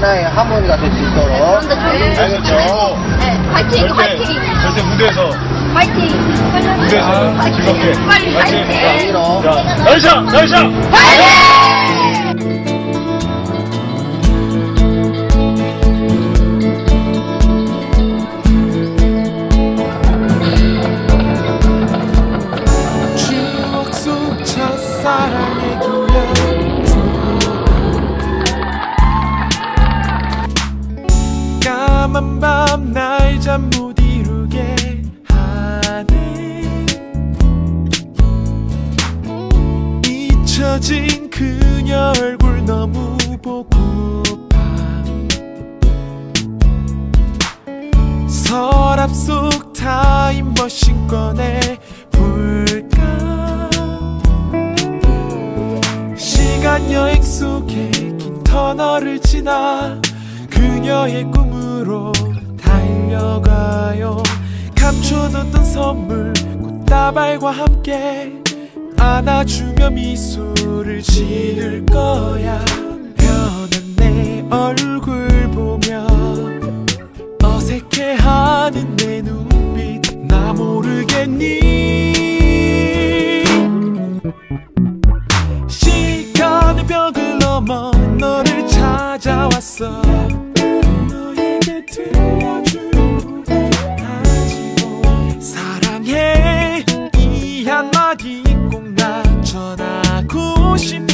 하나의 하모니가 될 수 있도록 좀더 좋은 알겠죠? 네, 파이팅, 절대, 파이팅, 절대 무대에서, 파이팅. 무대에서 즐겁게. 빨리 파이팅. 파이팅. 자, 나이샤! 나이샤! 파이팅! 까만 밤날 잠 못 이루게 하네. 잊혀진 그녀 얼굴 너무 보고파 서랍 속 타임머신 꺼내 볼까? 시간 여행 속에 긴 터널을 지나 그녀의 꿈으로 달려가요. 감춰뒀던 선물 꽃다발과 함께 안아주며 미소를 지을 거야. 변한 내 얼굴 보며 어색해하는 내 눈빛 나 모르겠니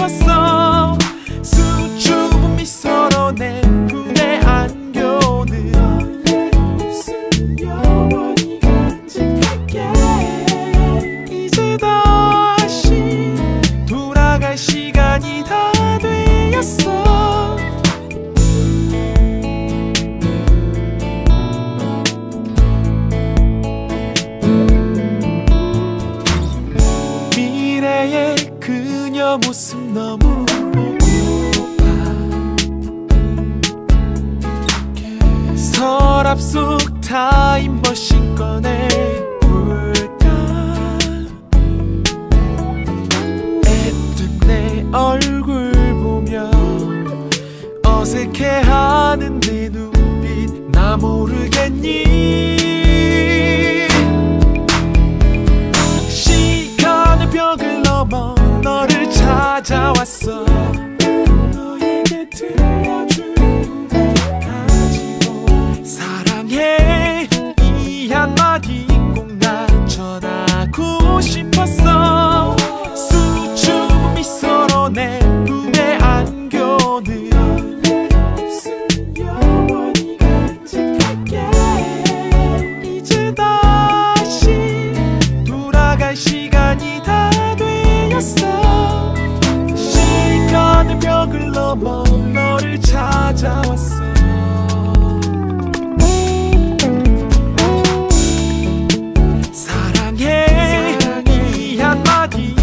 싶었어 수줍은 미소로 내 품에 안겨오는 너의 입술 영원히 간직할게. 이제 다시 돌아갈 시간이 다 되었어. 미래의 그녀 모습 너무 보고파 서랍 속 타임머신 꺼내 찾아왔어. 너에게 들려줄 가지고 사랑해. 이 한마디 꼭 나 전하고 싶었어. 수줍은 미소로 내 너의 입술 영원히 간직할게. 이제 다시 돌아갈 시간이 다 되었어 절벽을 넘어 너를 찾아왔어 사랑해, 사랑해. 이 한마디